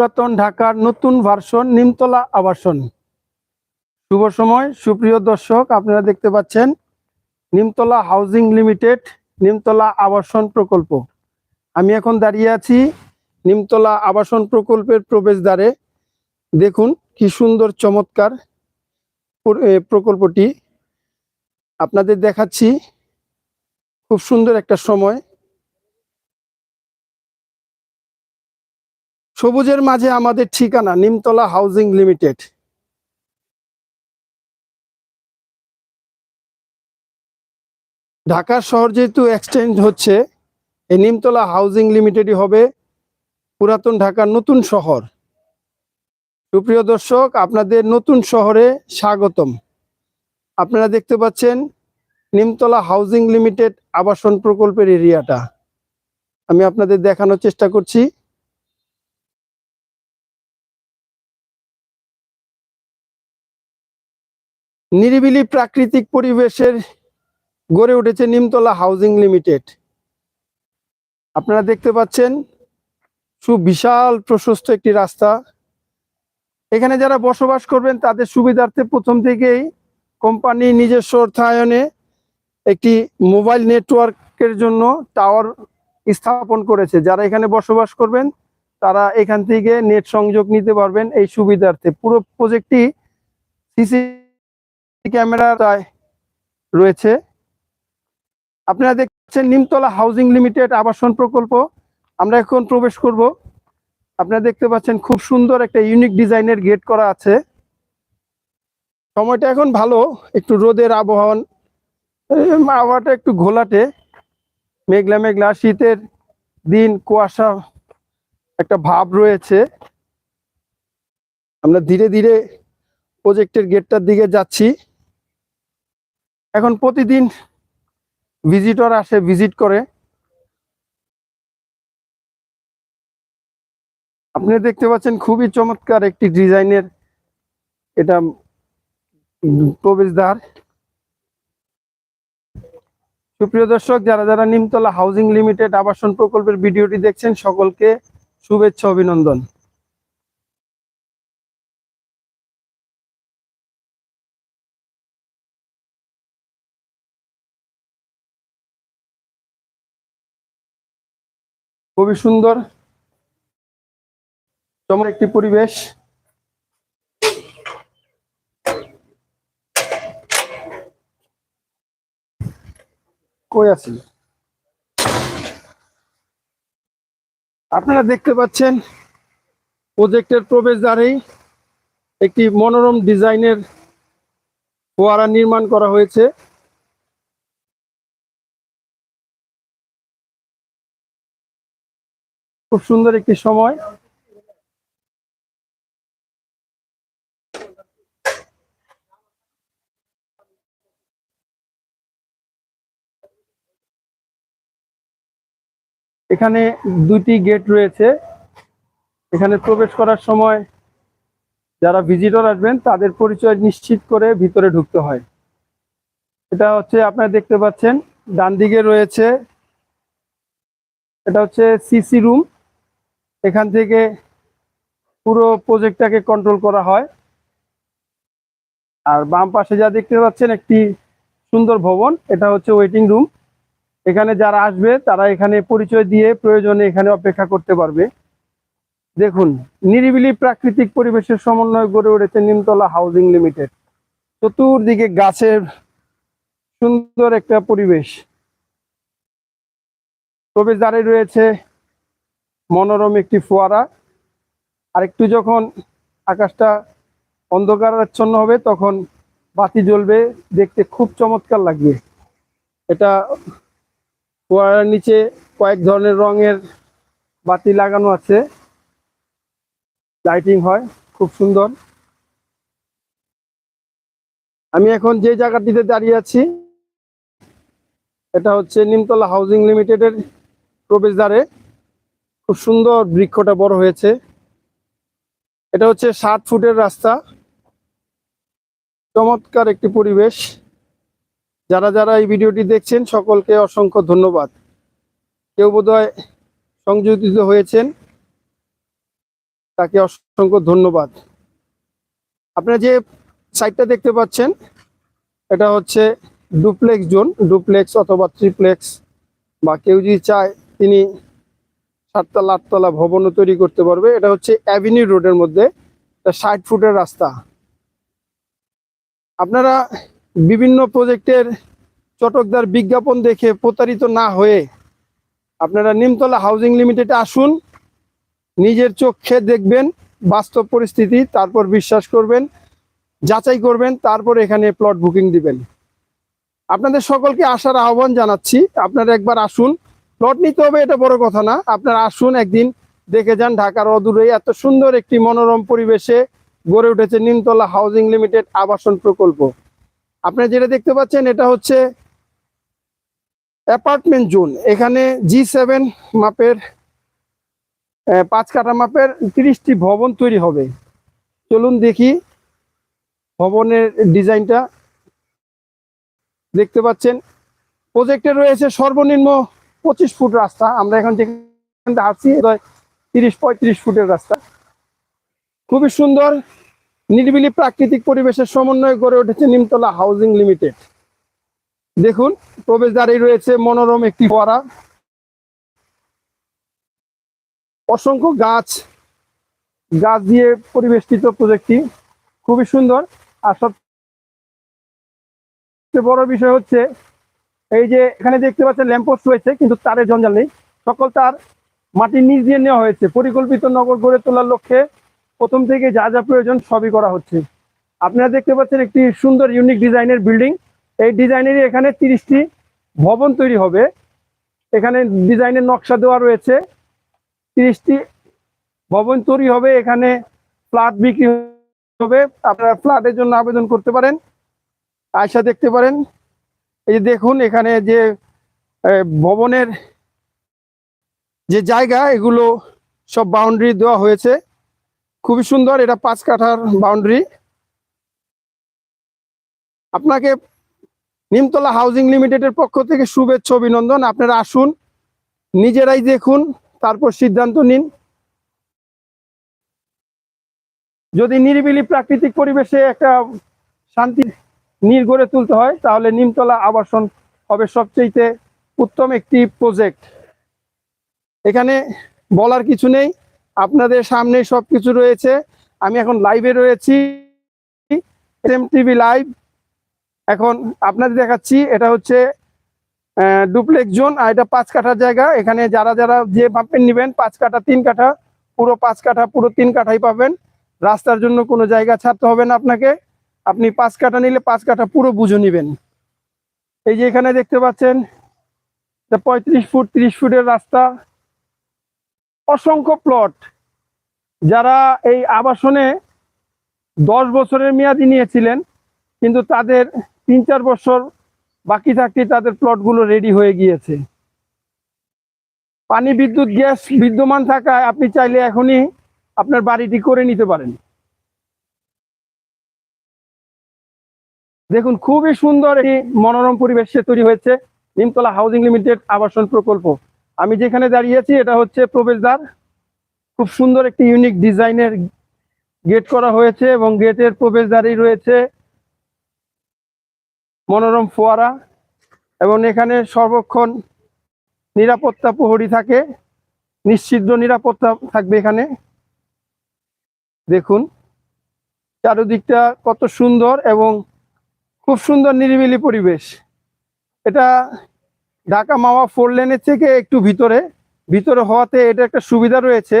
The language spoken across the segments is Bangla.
পুরাতন ঢাকার নতুন ভার্সন নিমতলা আবাসন। শুভ সময়, সুপ্রিয় দর্শক, আপনারা দেখতে পাচ্ছেন নিমতলা হাউজিং লিমিটেড, নিমতলা আবাসন প্রকল্প। আমি এখন দাঁড়িয়ে আছি নিমতলা আবাসন প্রকল্পের প্রবেশদ্বারে। দেখুন কি সুন্দর, চমৎকার প্রকল্পটি। আপনাদের দেখাচ্ছি খুব সুন্দর একটা সময়। সবুজের মাঝে আমাদের ঠিকানা নিমতলা হাউজিং লিমিটেড। ঢাকা শহর যেহেতু এক্সটেন্ড হচ্ছে, এই নিমতলা হাউজিং লিমিটেডই হবে পুরাতন ঢাকার নতুন শহর। সুপ্রিয় দর্শক, আপনাদের নতুন শহরে স্বাগতম। আপনারা দেখতে পাচ্ছেন নিমতলা হাউজিং লিমিটেড আবাসন প্রকল্পের এরিয়াটা। আমি আপনাদের দেখানোর চেষ্টা করছি। নিরিবিলি প্রাকৃতিক পরিবেশের গড়ে উঠেছে নিমতলা হাউজিং লিমিটেড। আপনারা দেখতে পাচ্ছেন, সুবিশাল প্রশস্ত একটি রাস্তা। এখানে যারা বসবাস করবেন, তাদের সুবিধার্থে প্রথম থেকেই কোম্পানি নিজস্ব অর্থায়নে একটি মোবাইল নেটওয়ার্কের জন্য টাওয়ার স্থাপন করেছে। যারা এখানে বসবাস করবেন, তারা এখান থেকে নেট সংযোগ নিতে পারবেন এই সুবিধার্থে। পুরো প্রজেক্টটি সিসি ক্যামেরায় রয়েছে। আপনারা দেখছেন নিমতলা হাউজিং লিমিটেড আবাসন প্রকল্প। আমরা এখন প্রবেশ করব। আপনারা দেখতে পাচ্ছেন খুব সুন্দর একটা ইউনিক ডিজাইনের গেট করা আছে। সময়টা এখন ভালো, একটু রোদের আবহাওয়া আবহাওয়াটা একটু ঘোলাটে। মেঘলা মেঘলা, শীতের দিন, কুয়াশা, একটা ভাব রয়েছে। আমরা ধীরে ধীরে প্রজেক্টের গেটটার দিকে যাচ্ছি। এখন প্রতিদিন ভিজিটর আসে ভিজিট করে। আপনি দেখতে পাচ্ছেন খুবই চমৎকার একটি ডিজাইনের এটা প্রবেশদ্বার। সুপ্রিয় দর্শক, যারা যারা নিমতলা হাউজিং লিমিটেড আবাসন প্রকল্পের ভিডিওটি দেখছেন, সকলকে শুভেচ্ছা, অভিনন্দন। খুবই সুন্দর। চমৎকার একটি পরিবেশ। কই আছি আপনারা দেখতে পাচ্ছেন প্রজেক্টের প্রবেশদ্বারেই একটি মনোরম ডিজাইনের ফোয়ারা নির্মাণ করা হয়েছে। খুব সুন্দর একটি সময়। এখানে দুটি গেট রয়েছে। এখানে প্রবেশ করার সময় যারা ভিজিটর আসবেন, তাদের পরিচয় নিশ্চিত করে ভিতরে ঢুকতে হয়। এটা হচ্ছে আপনারা দেখতে পাচ্ছেন, ডান দিকে রয়েছে, এটা হচ্ছে সিসি রুম। এখান থেকে পুরো প্রজেক্টটাকে কন্ট্রোল করা হয়। আর বাম পাশে যা দেখতে পাচ্ছেন একটি সুন্দর ভবন, এটা হচ্ছে ওয়েটিং রুম এখানে যারা আসবে, তারা এখানে পরিচয় দিয়ে প্রয়োজনে এখানে অপেক্ষা করতে পারবে। দেখুন, নিরিবিলি প্রাকৃতিক পরিবেশের সমন্বয় গড়ে উঠেছে নিমতলা হাউজিং লিমিটেড। চতুর্দিকে গাছের সুন্দর একটা পরিবেশ। প্রবেশদ্বারে রয়েছে মনোরম একটি ফোয়ারা। আর একটু যখন আকাশটা অন্ধকারাচ্ছন্ন হবে, তখন বাতি জ্বলবে, দেখতে খুব চমৎকার লাগবে। এটা ফোয়ারার নিচে কয়েক ধরনের রঙের বাতি লাগানো আছে। লাইটিং হয়, খুব সুন্দর। আমি এখন যে জায়গাটিতে দাঁড়িয়ে আছি, এটা হচ্ছে নিমতলা হাউজিং লিমিটেডের প্রবেশদ্বারে। খুব সুন্দর বৃক্ষটা বড় হয়েছে। এটা হচ্ছে সাত ফুটের রাস্তা। চমৎকার একটি পরিবেশ। যারা যারা এই ভিডিওটি দেখছেন, সকলকে অসংখ্য ধন্যবাদ। কেউ বোধহয় সংযোজিত হয়েছেন, তাকে অসংখ্য ধন্যবাদ। আপনারা যে সাইটটা দেখতে পাচ্ছেন, এটা হচ্ছে ডুপ্লেক্স জোন, ডুপ্লেক্স অথবা ট্রিপ্লেক্স, বা কেউ যদি চায়, তিনি সাততলা, আটতলা ভবনও তৈরি করতে পারবে। এটা হচ্ছে অ্যাভিনিউ রোডের মধ্যে ষাট ফুটের রাস্তা। আপনারা বিভিন্ন প্রজেক্টের চটকদার বিজ্ঞাপন দেখে প্রতারিত না হয়ে আপনারা নিমতলা হাউজিং লিমিটেডে আসুন, নিজের চোখে দেখবেন বাস্তব পরিস্থিতি, তারপর বিশ্বাস করবেন, যাচাই করবেন, তারপর এখানে প্লট বুকিং দিবেন। আপনাদের সকলকে আসার আহ্বান জানাচ্ছি। আপনারা একবার আসুন প্লট নিতে হবে, এটা বড় কথা না। আপনারা আসুন একদিন, দেখে যান ঢাকার অদূরে। এত সুন্দর একটি মনোরম পরিবেশে গড়ে উঠেছে নিমতলা হাউজিং লিমিটেড আবাসন প্রকল্প। আপনারা যেটা দেখতে পাচ্ছেন, এটা হচ্ছে অ্যাপার্টমেন্ট জোন এখানে জি সেভেন মাপের পাঁচ কাঠা মাপের তিরিশটি ভবন তৈরি হবে। চলুন দেখি ভবনের ডিজাইনটা। দেখতে পাচ্ছেন প্রজেক্টে রয়েছে সর্বনিম্ন পঁচিশ ফুট রাস্তা। আমরা এখন যেখান আসছি তিরিশ, পঁয়ত্রিশ ফুটের রাস্তা। খুবই সুন্দর, নিরিবিলি প্রাকৃতিক পরিবেশের সমন্বয়ে গড়ে উঠেছে নিমতলা হাউজিং লিমিটেড। দেখুন, প্রবেশদ্বারেই রয়েছে মনোরম একটি ফোয়ারা। অসংখ্য গাছ গাছ দিয়ে পরিবেষ্টিত প্রজেক্টটি খুবই সুন্দর। আর সবচেয়ে বড় বিষয় হচ্ছে এই যে এখানে দেখতে পাচ্ছেন ল্যাম্পোস্ট রয়েছে, কিন্তু তারের জঞ্জাল নেই। সকল তার মাটির নিচ দিয়ে নেওয়া হয়েছে। পরিকল্পিত নগর গড়ে তোলার লক্ষ্যে প্রথম থেকে যা যা প্রয়োজন সবই করা হচ্ছে। আপনারা দেখতে পাচ্ছেন একটি সুন্দর ইউনিক ডিজাইনের বিল্ডিং এই ডিজাইনেরই এখানে তিরিশটি ভবন তৈরি হবে। এখানে ডিজাইনের নকশা দেওয়া রয়েছে। তিরিশটি ভবন তৈরি হবে। এখানে ফ্ল্যাট বিক্রি হবে। আপনারা ফ্ল্যাটের জন্য আবেদন করতে পারেন। আয়সা দেখতে পারেন। এই যে দেখুন এখানে যে ভবনের যে জায়গা, এগুলো সব বাউন্ডারি দেওয়া হয়েছে। খুবই সুন্দর, এটা পাঁচ কাঠার বাউন্ডারি আপনাকে নিমতলা হাউজিং লিমিটেডের পক্ষ থেকে শুভেচ্ছা, অভিনন্দন। আপনারা আসুন, নিজেরাই দেখুন, তারপর সিদ্ধান্ত নিন। যদি নিরিবিলি প্রাকৃতিক পরিবেশে একটা শান্তি নীর গড়ে তুলতে হয়, তাহলে নিমতলা আবাসন হবে সবচেয়ে উত্তম একটি প্রজেক্ট এখানে বলার কিছু নেই, আপনাদের সামনে সব কিছু রয়েছে। আমি এখন লাইভে রয়েছি এম টিভি লাইভ এখন আপনাদের দেখাচ্ছি, এটা হচ্ছে ডুপ্লেক্স জোন আর এটা পাঁচ কাঠার জায়গা। এখানে যারা যারা যে মাপেন নেবেন, পাঁচ কাঠা, তিন কাঠা, পুরো পাঁচ কাঠা, পুরো তিন কাঠাই পাবেন। রাস্তার জন্য কোনো জায়গা ছাড়তে হবে না আপনাকে। আপনি পাঁচ কাঠা নিলে পাঁচ কাঠা পুরো বুঝে নেবেন। এই যে এখানে দেখতে পাচ্ছেন পঁয়ত্রিশ ফুট, ত্রিশ ফুটের রাস্তা। অসংখ্য প্লট যারা এই আবাসনে দশ বছরের মেয়াদি নিয়েছিলেন, কিন্তু তাদের তিন চার বছর বাকি থাকতে তাদের প্লটগুলো রেডি হয়ে গিয়েছে। পানি, বিদ্যুৎ, গ্যাস বিদ্যমান থাকায় আপনি চাইলে এখনই আপনার বাড়িটি করে নিতে পারেন। দেখুন, খুবই সুন্দর একটি মনোরম পরিবেশে তৈরি হয়েছে। নিমতলা হাউজিং লিমিটেড আবাসন প্রকল্প। আমি যেখানে দাঁড়িয়েছি, এটা হচ্ছে প্রবেশদ্বার। খুব সুন্দর একটি ইউনিক ডিজাইনের গেট করা হয়েছে এবং গেটের প্রবেশদ্বারেই রয়েছে। মনোরম ফোয়ারা এবং এখানে সর্বক্ষণ নিরাপত্তা প্রহরী থাকে। নিশ্চিদ্র নিরাপত্তা থাকবে এখানে। দেখুন, চারদিকটা কত সুন্দর এবং খুব সুন্দর নিরিবিলি পরিবেশ। এটা ঢাকা মাওয়া ফোর লেনের থেকে একটু ভিতরে। ভিতরে হওয়াতে এটা একটা সুবিধা রয়েছে।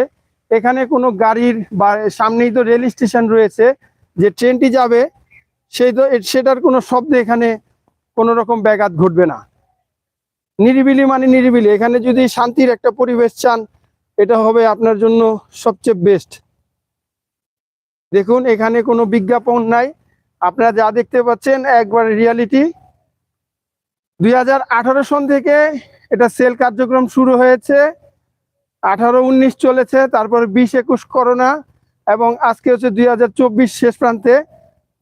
এখানে কোনো গাড়ির বা সামনেই তো রেল স্টেশন রয়েছে। যে ট্রেনটি যাবে, সেই তো সেটার কোনো শব্দ এখানে কোনো রকম ব্যাঘাত ঘটবে না। নিরিবিলি মানে নিরিবিলি। এখানে যদি শান্তির একটা পরিবেশ চান, এটা হবে আপনার জন্য সবচেয়ে বেস্ট দেখুন, এখানে কোনো বিজ্ঞাপন নাই। আপনারা যা দেখতে পাচ্ছেন, একবার রিয়ালিটি দুই হাজার আঠারো সন থেকে এটা সেল কার্যক্রম শুরু হয়েছে। আঠারো, উনিশ চলেছে, তারপর বিশ, একুশ করোনা, এবং আজকে হচ্ছে দু হাজার চব্বিশ শেষ প্রান্তে।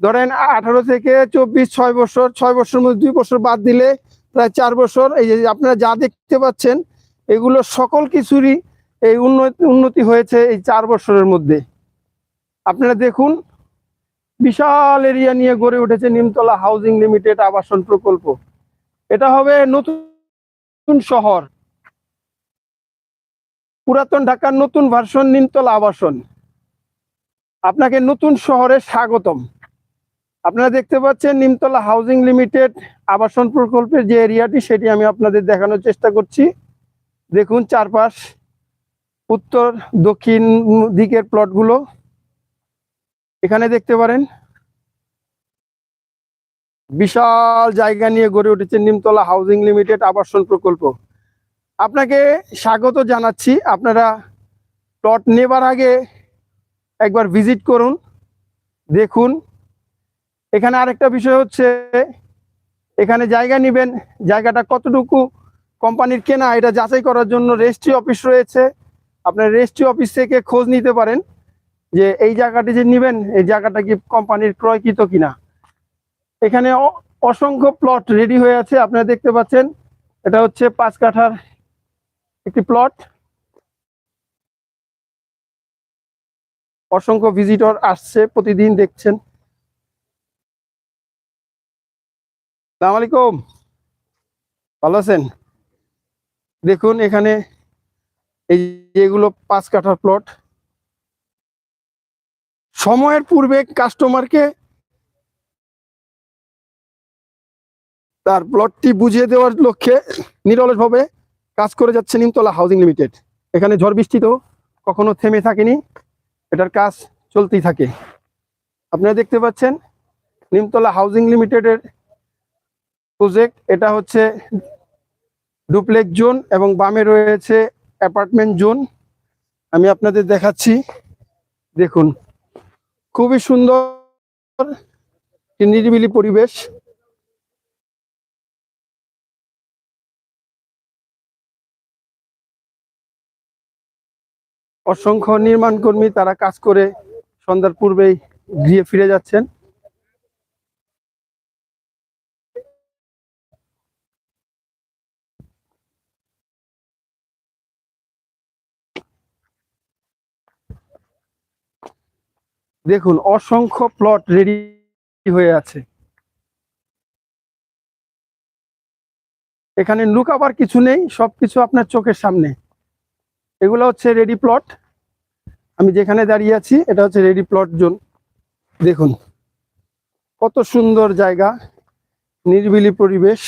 ধরেন আঠারো থেকে চব্বিশ, ছয় বছর ছয় বছর মধ্যে দুই বছর বাদ দিলে প্রায় চার বছর। এই যে আপনারা যা দেখতে পাচ্ছেন, এগুলো সকল কিছুরই এই উন্নতি উন্নতি হয়েছে এই চার বছরের মধ্যে। আপনারা দেখুন বিশাল এরিয়া নিয়ে গড়ে উঠেছে নিমতলা হাউজিং লিমিটেড আবাসন প্রকল্প। এটা হবে নতুন শহর। পুরাতন ঢাকার নতুন ভার্সন নিমতলা আবাসন। আপনাকে নতুন শহরে স্বাগতম। আপনারা দেখতে পাচ্ছেন নিমতলা হাউজিং লিমিটেড আবাসন প্রকল্পের যে এরিয়াটি সেটি আমি আপনাদের দেখানোর চেষ্টা করছি। দেখুন চারপাশ, উত্তর, দক্ষিণ দিকের প্লটগুলো এখানে দেখতে পারেন। বিশাল জায়গা নিয়ে গড়ে উঠেছে নিমতলা হাউজিং লিমিটেড আবাসন প্রকল্প। আপনাকে স্বাগত জানাচ্ছি। আপনারা প্লট নেবার আগে একবার ভিজিট করুন, দেখুন। এখানে আরেকটা বিষয় হচ্ছে, এখানে জায়গা নেবেন, জায়গাটা কতটুকু কোম্পানির কেনা, এটা যাচাই করার জন্য রেজিস্ট্রি অফিস রয়েছে। আপনার রেজিস্ট্রি অফিস থেকে খোঁজ নিতে পারেন। যে এই জায়গাটি যে নেবেন, এই জায়গাটা কি কোম্পানির ক্রয়কৃত কিনা? এখানে অসংখ্য প্লট রেডি হয়ে আছে, আপনারা দেখতে পাচ্ছেন। এটা হচ্ছে পাঁচ কাঠার একটি প্লট অসংখ্য ভিজিটর আসছে, প্রতিদিন দেখছেন। সালাম আলাইকুম। ভালো আছেন? দেখুন, এখানে এই যেগুলো পাঁচ কাঠার প্লট সময়ের পূর্বে কাস্টমারকে তার প্লটটি বুঝিয়ে দেওয়ার লক্ষ্যে নিরলসভাবে কাজ করে যাচ্ছে নিমতলা হাউজিং লিমিটেড এখানে ঝড় বৃষ্টিতেও কখনো থেমে থাকেনি, এটার কাজ চলতেই থাকে। আপনারা দেখতে পাচ্ছেন, নিমতলা হাউজিং লিমিটেডের প্রজেক্ট এটা হচ্ছে ডুপ্লেক্স জোন এবং বামে রয়েছে অ্যাপার্টমেন্ট জোন আমি আপনাদের দেখাচ্ছি, দেখুন। খুবই সুন্দর, নিরিবিলি পরিবেশ। অসংখ্য নির্মাণ কর্মী তারা কাজ করে সন্ধ্যার পূর্বেই গিয়ে ফিরে যাচ্ছেন। দেখুন, অসংখ্য প্লট রেডি হয়ে আছে। এখানে লুকাবার কিছু নেই, সবকিছু আপনার চোখের সামনে। এগুলো হচ্ছে রেডি প্লট আমি যেখানে দাঁড়িয়ে আছি, এটা হচ্ছে রেডি প্লট জোন দেখুন, কত সুন্দর জায়গা, নিরিবিলি পরিবেশ।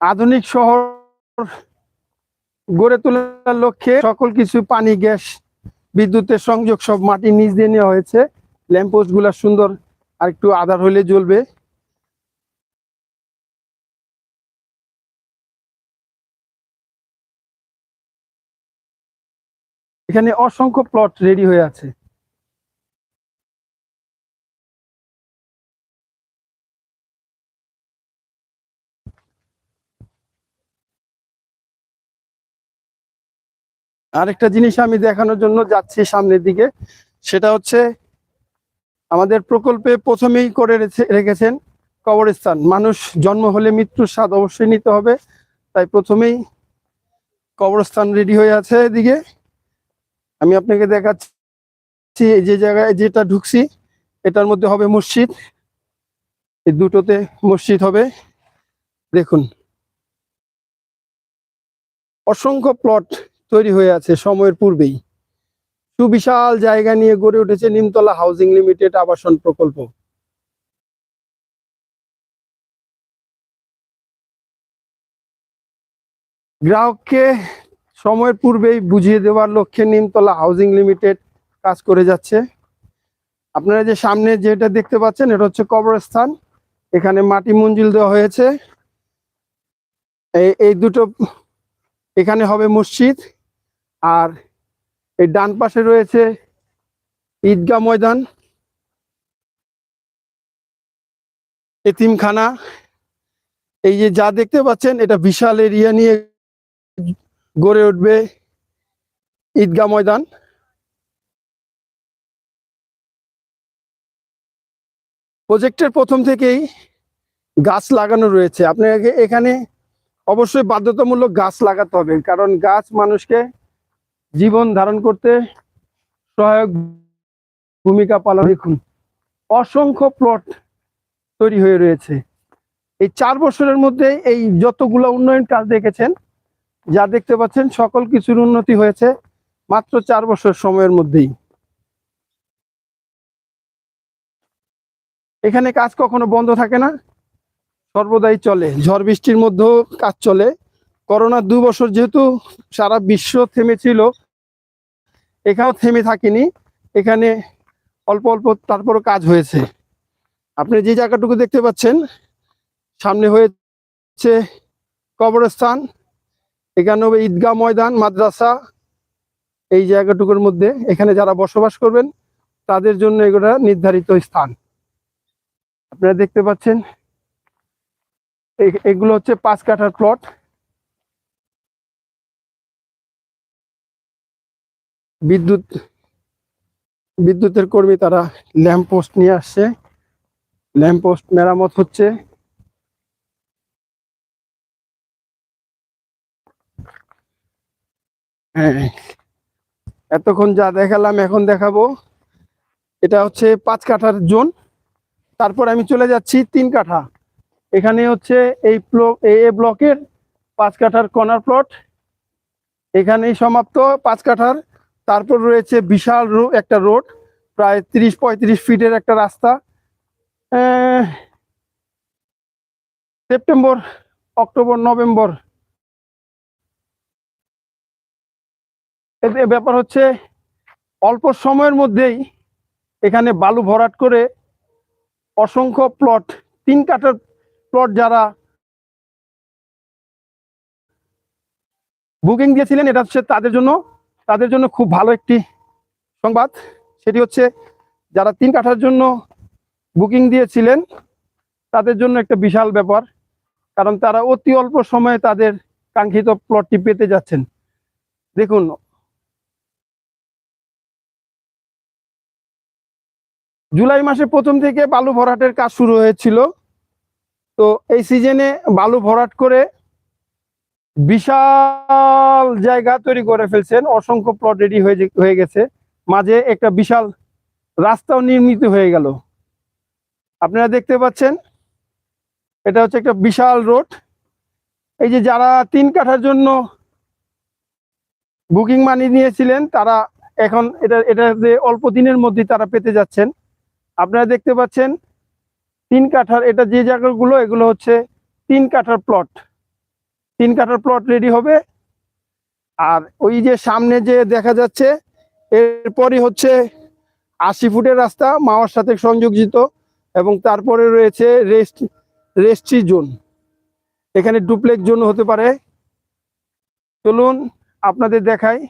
আধুনিক শহর গড়ে তোলার লক্ষ্যে সকল কিছু পানি, গ্যাস বিদ্যুতের সংযোগ সব মাটির নিচ দিয়ে নেওয়া হয়েছে। ল্যাম্পপোস্টগুলা সুন্দর আর একটু আধার হলে জ্বলবে। এখানে অসংখ্য প্লট রেডি হয়ে আছে। আরেকটা জিনিস আমি দেখানোর জন্য যাচ্ছি সামনের দিকে, সেটা হচ্ছে আমাদের প্রকল্পে প্রথমেই করে রেখে- রেখেছেন কবরস্থান। মানুষ জন্ম হলে মৃত্যুর স্বাদ অবশ্যই নিতে হবে, তাই প্রথমেই কবরস্থান রেডি হয়ে আছে এদিকে। আমি আপনাকে দেখাচ্ছি যে জায়গায় যেটা ঢুকছি, এটার মধ্যে হবে মসজিদ। এই দুটোতে মসজিদ হবে। দেখুন, অসংখ্য প্লট তৈরি হয়ে আছে সময়ের পূর্বেই। সুবিশাল জায়গা নিয়ে গড়ে উঠেছে নিমতলা হাউজিং লিমিটেড আবাসন প্রকল্প। গ্রাহককে সময়ের পূর্বেই বুঝিয়ে দেওয়ার লক্ষ্যে নিমতলা হাউজিং লিমিটেড কাজ করে যাচ্ছে। আপনারা যে সামনে যেটা দেখতে পাচ্ছেন, এটা হচ্ছে কবরস্থান। এখানে মাটি মঞ্জিল দেওয়া হয়েছে। এই দুটো, এখানে হবে মসজিদ। আর এই ডান পাশে রয়েছে ঈদগাহ ময়দান, এতিমখানা। এই যে যা দেখতে পাচ্ছেন, এটা বিশাল এরিয়া নিয়ে গড়ে উঠবে ঈদগাহ ময়দান। প্রজেক্টের প্রথম থেকেই গাছ লাগানো রয়েছে। আপনাকে এখানে অবশ্যই বাধ্যতামূলক গাছ লাগাতে হবে, কারণ গাছ মানুষকে জীবন ধারণ করতে সহায়ক ভূমিকা পালন দেখুন। অসংখ্য প্লট তৈরি হয়ে রয়েছে। এই চার বছরের মধ্যে এই যতগুলো উন্নয়ন কাজ দেখেছেন, যা দেখতে পাচ্ছেন, সকল কিছুর উন্নতি হয়েছে মাত্র চার বছর সময়ের মধ্যেই। এখানে কাজ কখনো বন্ধ থাকে না, সর্বদাই চলে। ঝড় বৃষ্টির মধ্যেও কাজ চলে। করোনার দু বছর যেহেতু সারা বিশ্ব থেমেছিল এখানেও থেমে থাকিনি, এখানে অল্প অল্প তারপরও কাজ হয়েছে। আপনি যে জায়গাটুকু দেখতে পাচ্ছেন, সামনে হয়েছে কবরস্থান এখানে হবে ঈদগাহ ময়দান, মাদ্রাসা, এই জায়গাটুকুর মধ্যে এখানে যারা বসবাস করবেন, তাদের জন্য এগুলা নির্ধারিত স্থান। আপনারা দেখতে পাচ্ছেন এগুলো হচ্ছে পাঁচ কাঠার প্লট বিদ্যুৎ, বিদ্যুতের কর্মী তারা ল্যাম্প পোস্ট নিয়ে আসছে। ল্যাম্প পোস্ট মেরামত হচ্ছে। হ্যাঁ এতক্ষণ যা দেখালাম এখন দেখাবো। এটা হচ্ছে পাঁচ কাঠার জোন। তারপর আমি চলে যাচ্ছি তিন কাঠা। এখানে হচ্ছে এই এ ব্লকের পাঁচ কাঠার কর্নার প্লট। এখানেই সমাপ্ত পাঁচ কাঠার তারপর রয়েছে বিশাল একটা রোড, প্রায় তিরিশ পঁয়ত্রিশ ফিটের একটা রাস্তা। September, October, November. এতে ব্যাপার হচ্ছে, অল্প সময়ের মধ্যেই এখানে বালু ভরাট করে অসংখ্য প্লট, তিন কাটার প্লট যারা বুকিং দিয়েছিলেন, এটা হচ্ছে তাদের জন্য তাদের জন্য খুব ভালো একটি সংবাদ। সেটি হচ্ছে, যারা তিন কাঠার জন্য বুকিং দিয়েছিলেন, তাদের জন্য একটা বিশাল ব্যাপার। কারণ তারা অতি অল্প সময়ে তাদের কাঙ্ক্ষিত প্লটটি পেতে যাচ্ছেন। দেখুন, জুলাই মাসে প্রথম থেকে বালু ভরাটের কাজ শুরু হয়েছিল। তো এই সিজনে বালু ভরাট করে বিশাল জায়গা তৈরি করে ফেলছেন, অসংখ্য প্লট রেডি হয়ে গেছে। মাঝে একটা বিশাল রাস্তাও নির্মিত হয়ে গেল। আপনারা দেখতে পাচ্ছেন, এটা হচ্ছে একটা বিশাল রোড। এই যে যারা তিন কাঠার জন্য বুকিং মানি নিয়েছিলেন, তারা এখন এটা এটা যে অল্প দিনের মধ্যে তারা পেতে যাচ্ছেন। আপনারা দেখতে পাচ্ছেন, তিন কাঠার এটা যে জায়গাগুলো, এগুলো হচ্ছে তিন কাঠার প্লট তিন কাঠার প্লট রেডি হবে। আর ওই যে সামনে যে দেখা যাচ্ছে, এরপরই হচ্ছে আশি ফুটের রাস্তা মাওয়ার সাথে সংযোজিত এবং তারপরে রয়েছে রেস্ট রেস্ট্রি জোন এখানে ডুপ্লেক্স জোন হতে পারে। চলুন আপনাদের দেখাই।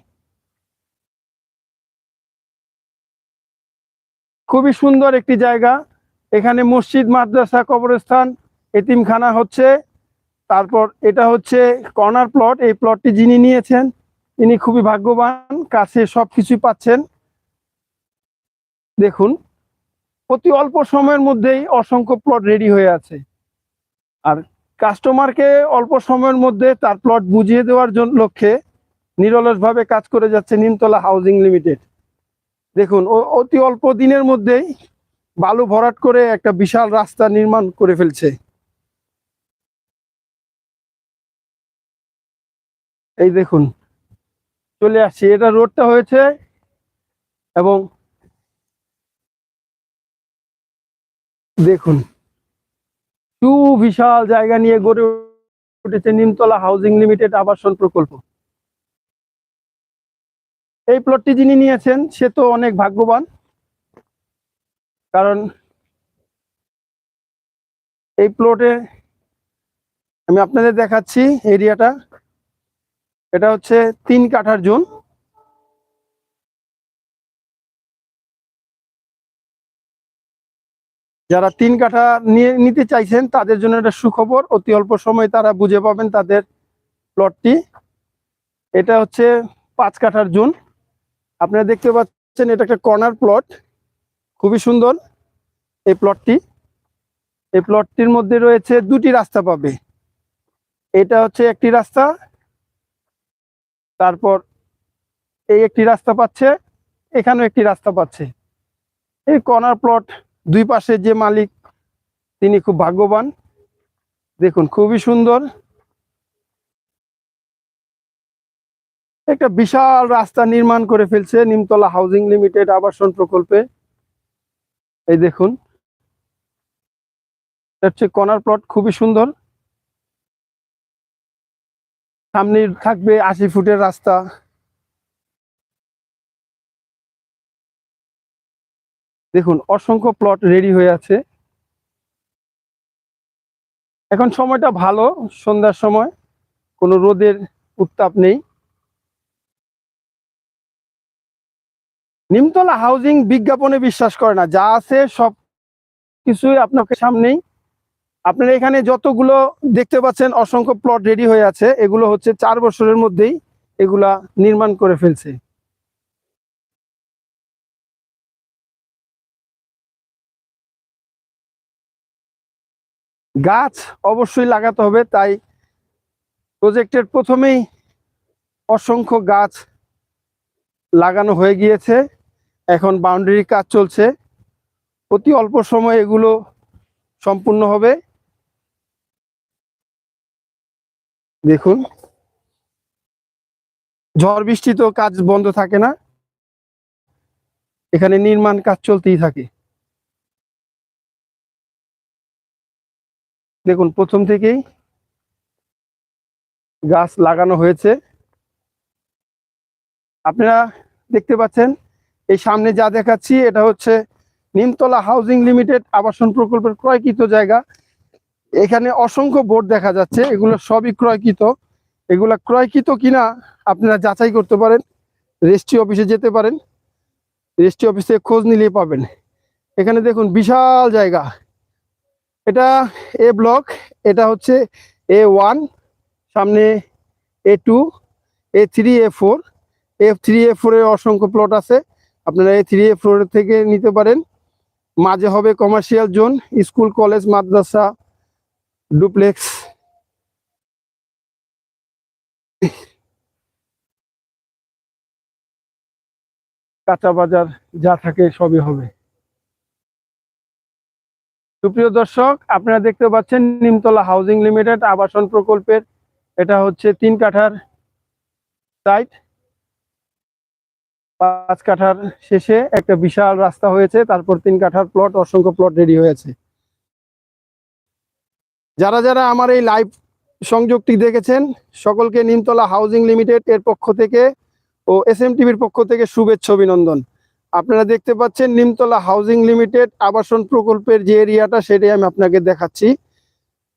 খুবই সুন্দর একটি জায়গা। এখানে মসজিদ, মাদ্রাসা, কবরস্থান, এতিমখানা হচ্ছে। তারপর এটা হচ্ছে কর্নার প্লট, এই প্লটটি যিনি নিয়েছেন তিনি খুবই ভাগ্যবান, কাছে সবকিছুই পাচ্ছেন। দেখুন, অতি অল্প সময়ের মধ্যেই অসংখ্য প্লট রেডি হয়ে আছে। আর কাস্টমারকে অল্প সময়ের মধ্যে তার প্লট বুঝিয়ে দেওয়ার জন্য লক্ষ্যে নিরলসভাবে কাজ করে যাচ্ছে নিমতলা হাউজিং লিমিটেড। দেখুন অতি অল্প দিনের মধ্যেই বালু ভরাট করে একটা বিশাল রাস্তা নির্মাণ করে ফেলছে। এই দেখুন, চলে আসছি। এটা রোডটা হয়েছে এবং দেখুন টু বিশাল জায়গা নিয়ে গড়ে উঠেছে নিমতলা হাউজিং লিমিটেড আবাসন প্রকল্প। এই প্লটটি যিনি নিয়েছেন, সে তো অনেক ভাগ্যবান, কারণ এই প্লটে আমি আপনাদের দেখাচ্ছি এরিয়াটা। এটা হচ্ছে তিন কাঠার জুন। যারা তিন কাঠা নিয়ে নিতে চাইছেন, তাদের জন্য এটা সুখবর। অতি অল্প সময় তারা বুঝে পাবেন তাদের প্লটটি। এটা হচ্ছে পাঁচ কাঠার জুন। আপনারা দেখতে পাচ্ছেন, এটা একটা কর্নার প্লট। খুবই সুন্দর এই প্লটটি। এই প্লটটির মধ্যে রয়েছে দুটি রাস্তা পাবে। এটা হচ্ছে একটি রাস্তা তারপর এই একটি রাস্তা পাচ্ছে, এখানেও একটি রাস্তা পাচ্ছে। এই কর্নার প্লট দুই পাশে যে মালিক, তিনি খুব ভাগ্যবান। দেখুন, খুবই সুন্দর। একটা বিশাল রাস্তা নির্মাণ করে ফেলছে নিমতলা হাউজিং লিমিটেড আবাসন প্রকল্পে। এই দেখুন হচ্ছে প্লট খুবই সুন্দর। সামনে থাকবে আশি ফুটের রাস্তা। দেখুন, অসংখ্য প্লট রেডি হয়ে আছে। এখন সময়টা ভালো, সন্ধ্যার সময়, কোনো রোদের উত্তাপ নেই। নিমতলা হাউজিং বিজ্ঞাপনে বিশ্বাস করে না, যা আছে সব কিছুই আপনাকে সামনেই। আপনারা এখানে যতগুলো দেখতে পাচ্ছেন, অসংখ্য প্লট রেডি হয়ে আছে। এগুলো হচ্ছে চার বছরের মধ্যেই এগুলা নির্মাণ করে ফেলছে। গাছ অবশ্যই লাগাতে হবে, তাই প্রজেক্টের প্রথমেই অসংখ্য গাছ লাগানো হয়ে গিয়েছে। এখন বাউন্ডারি কাজ চলছে। অতি অল্প সময় এগুলো সম্পূর্ণ হবে। দেখুন। ঝড় বৃষ্টি তো কাজ বন্ধ থাকে না। এখানে নির্মাণ কাজ চলতেই থাকে। দেখুন, প্রথম থেকেই গাছ লাগানো হয়েছে। আপনারা দেখতে পাচ্ছেন, এই সামনে যা দেখাচ্ছি, এটা হচ্ছে নিমতলা হাউজিং লিমিটেড আবাসন প্রকল্পের ক্রয়কৃত জায়গা। এখানে অসংখ্য বোর্ড দেখা যাচ্ছে, এগুলো সবই ক্রয়কৃত। এগুলা ক্রয়কৃত কিনা আপনারা যাচাই করতে পারেন, রেজিস্ট্রি অফিসে যেতে পারেন, রেজিস্ট্রি অফিসে খোঁজ নিলেই পাবেন। এখানে দেখুন বিশাল জায়গা। এটা এ ব্লক, এটা হচ্ছে এ ওয়ান, সামনে A two, A three, A four. A three, A ফোরের অসংখ্য প্লট আছে, আপনারা এ থ্রি, এ ফোর থেকে নিতে পারেন। মাঝে হবে কমার্শিয়াল জোন, স্কুল, কলেজ, মাদ্রাসা ডুপ্লেক্স। কাঁচা বাজার যা থাকে সবই হবে। সুপ্রিয় দর্শক, আপনারা দেখতে পাচ্ছেন নিমতলা হাউজিং লিমিটেড আবাসন প্রকল্পের। এটা হচ্ছে তিন কাঠার সাইট পাঁচ কাঠার শেষে একটা বিশাল রাস্তা হয়েছে, তারপর তিন কাঠার প্লট অসংখ্য প্লট রেডি হয়েছে। যারা যারা আমার এই লাইভ সংযোগটি দেখেছেন, সকলকে নিমতলা হাউজিং লিমিটেড এর পক্ষ থেকে ও এস এম টিভির পক্ষ থেকে শুভেচ্ছা, অভিনন্দন। আপনারা দেখতে পাচ্ছেন নিমতলা হাউজিং লিমিটেড আবাসন প্রকল্পের যে এরিয়াটা, সেটাই আমি আপনাকে দেখাচ্ছি।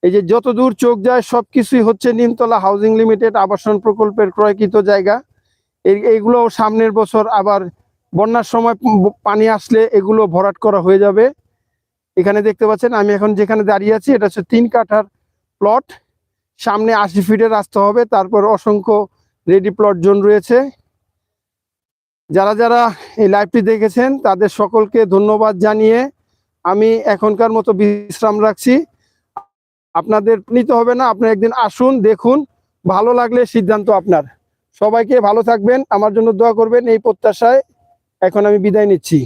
এই যে যত দূর চোখ যায় সব কিছুই হচ্ছে নিমতলা হাউজিং লিমিটেড আবাসন প্রকল্পের ক্রয়কৃত জায়গা। এই, এইগুলো সামনের বছর আবার বন্যার সময় পানি আসলে এগুলো ভরাট করা হয়ে যাবে। এখানে দেখতে পাচ্ছেন, আমি এখন যেখানে দাঁড়িয়ে আছি, এটা হচ্ছে তিন কাঠার প্লট সামনে আশি ফিটের রাস্তা হবে, তারপর অসংখ্য রেডি প্লট জোন রয়েছে। যারা যারা এই লাইভটি দেখেছেন, তাদের সকলকে ধন্যবাদ জানিয়ে আমি এখনকার মতো বিশ্রাম রাখছি। আপনাদের নিতে হবে না আপনি একদিন আসুন, দেখুন, ভালো লাগলে সিদ্ধান্ত আপনার। সবাইকে ভালো থাকবেন, আমার জন্য দোয়া করবেন, এই প্রত্যাশায় এখন আমি বিদায় নিচ্ছি।